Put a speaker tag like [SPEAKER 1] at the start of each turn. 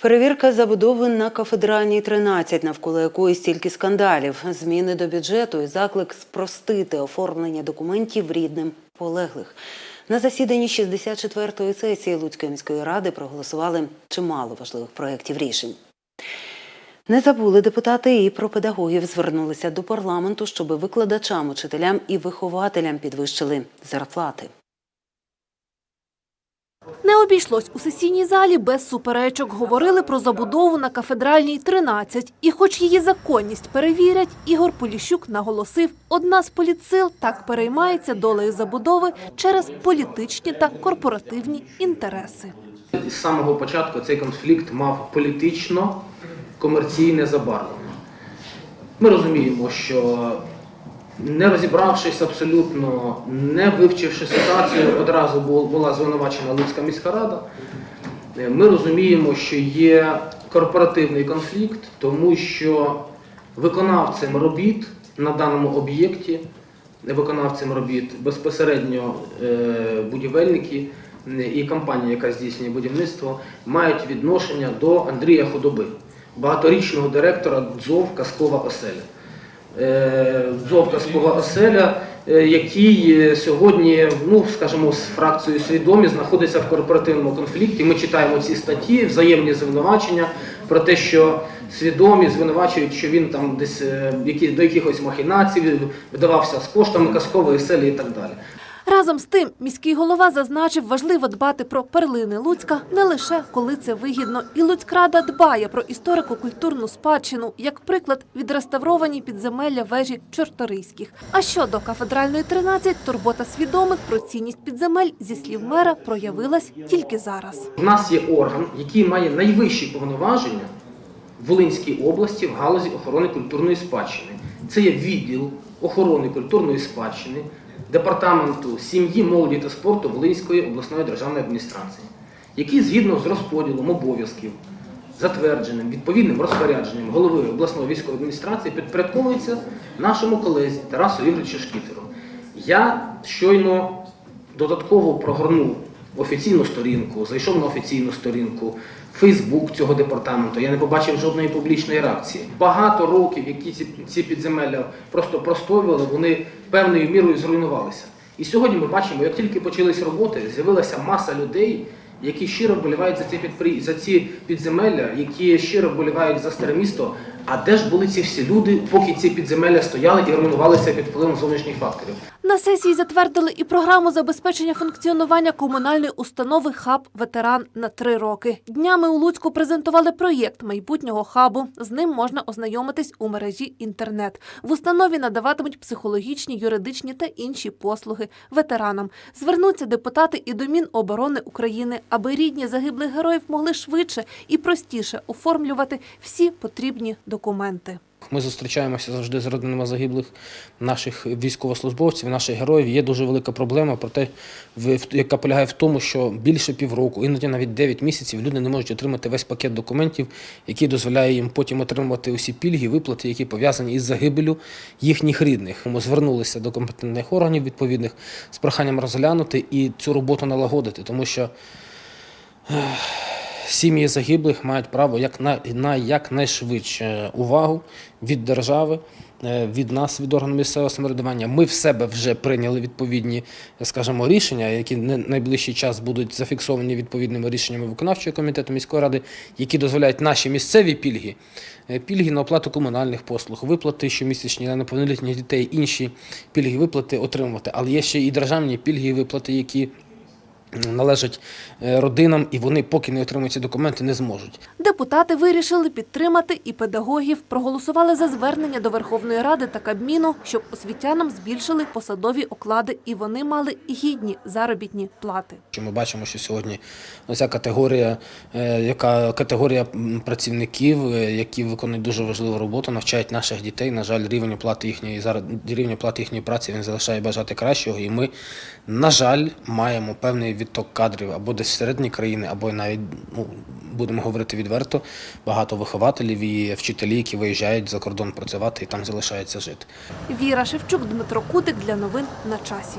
[SPEAKER 1] Перевірка забудови на кафедральній 13, навколо якої стільки скандалів, зміни до бюджету і заклик спростити оформлення документів рідним полеглих. На засіданні 64-ї сесії Луцької міської ради проголосували чимало важливих проєктів рішень. Не забули депутати і про педагогів звернулися до парламенту, щоб викладачам, учителям і вихователям підвищили зарплати.
[SPEAKER 2] Не обійшлось у сесійній залі без суперечок. Говорили про забудову на кафедральній 13. І хоч її законність перевірять, Ігор Поліщук наголосив, одна з політсил так переймається долею забудови через політичні та корпоративні інтереси.
[SPEAKER 3] З самого початку цей конфлікт мав політично-комерційне забарвлення. Ми розуміємо, що не розібравшись абсолютно, не вивчивши ситуацію, одразу була звинувачена Луцька міська рада. Е, Ми розуміємо, що є корпоративний конфлікт, тому що виконавцем робіт на даному об'єкті, виконавцем робіт безпосередньо е, будівельники е, і компанія, яка здійснює будівництво, мають відношення до Андрія Худоби, багаторічного директора ДЗОВ Казкова оселя. Е, оселя, е, який е, сьогодні, ну скажімо, з фракцією свідомі знаходиться в корпоративному конфлікті. Ми читаємо ці статті, взаємні звинувачення про те, що свідомі звинувачують, що він там десь які, до якихось махінацій вдавався з коштами казкової селі і так далі.
[SPEAKER 2] Разом з тим, міський голова зазначив, важливо дбати про перлини Луцька не лише коли це вигідно. І Луцькрада дбає про історико-культурну спадщину, як приклад відреставровані підземелля вежі Чорторийських. А щодо кафедральної 13, турбота свідомих про цінність підземель, зі слів мера, проявилась тільки зараз.
[SPEAKER 3] У нас є орган, який має найвищі повноваження в Волинській області в галузі охорони культурної спадщини. Це є відділ охорони культурної спадщини департаменту сім'ї, молоді та спорту Волинської обласної державної адміністрації, який згідно з розподілом обов'язків, затвердженим відповідним розпорядженням голови обласної військової адміністрації, підпорядковується нашому колезі Тарасу Ігоровичу Шкітеру. Я щойно додатково прогорнув офіційну сторінку, зайшов на офіційну сторінку, Фейсбук цього департаменту. Я не побачив жодної публічної реакції. Багато років, які ці, ці підземелля просто простоювали, вони певною мірою зруйнувалися. І сьогодні ми бачимо, як тільки почались роботи, з'явилася маса людей, які щиро вболівають за ці підпри... за ці підземелля, які щиро вболівають за старе місто. А де ж були ці всі люди, поки ці підземелля стояли і руйнувалися під впливом зовнішніх факторів?
[SPEAKER 2] На сесії затвердили і програму забезпечення функціонування комунальної установи «Хаб Ветеран» на три роки. Днями у Луцьку презентували проєкт майбутнього хабу. З ним можна ознайомитись у мережі інтернет. В установі надаватимуть психологічні, юридичні та інші послуги ветеранам. Звернуться депутати і до Міноборони України, аби рідні загиблих героїв могли швидше і простіше оформлювати всі потрібні документи.
[SPEAKER 4] Ми зустрічаємося завжди з родинами загиблих наших військовослужбовців, наших героїв. Є дуже велика проблема, про те, в- в- яка полягає в тому, що більше півроку, іноді навіть 9 місяців, люди не можуть отримати весь пакет документів, який дозволяє їм потім отримувати усі пільги, виплати, які пов'язані із загибелю їхніх рідних. Ми звернулися до компетентних органів відповідних з проханням розглянути і цю роботу налагодити, тому що сім'ї загиблих мають право як на, на якнайшвидше увагу від держави, е, від нас, від органів місцевого самоврядування. Ми в себе вже прийняли відповідні, скажімо, рішення, які не найближчий час будуть зафіксовані відповідними рішеннями виконавчого комітету міської ради, які дозволяють наші місцеві пільги, е, пільги на оплату комунальних послуг, виплати щомісячні на неповнолітніх дітей, інші пільги виплати отримувати. Але є ще і державні пільги і виплати, які належать е, родинам, і вони, поки не отримують ці документи, не зможуть.
[SPEAKER 2] Депутати вирішили підтримати і педагогів. Проголосували за звернення до Верховної Ради та Кабміну, щоб освітянам збільшили посадові оклади і вони мали гідні заробітні плати.
[SPEAKER 4] Ми бачимо, що сьогодні ця категорія, е, яка категорія працівників, е, які виконують дуже важливу роботу, навчають наших дітей. На жаль, рівень оплати їхньої зараз рівень оплати їхньої праці він залишає бажати кращого. І ми, на жаль, маємо певний відток кадрів або десь всередині країни, або навіть ну будемо говорити відверто. Багато вихователів і вчителі, які виїжджають за кордон працювати і там залишаються жити.
[SPEAKER 2] Віра Шевчук, Дмитро Кутик для новин на часі.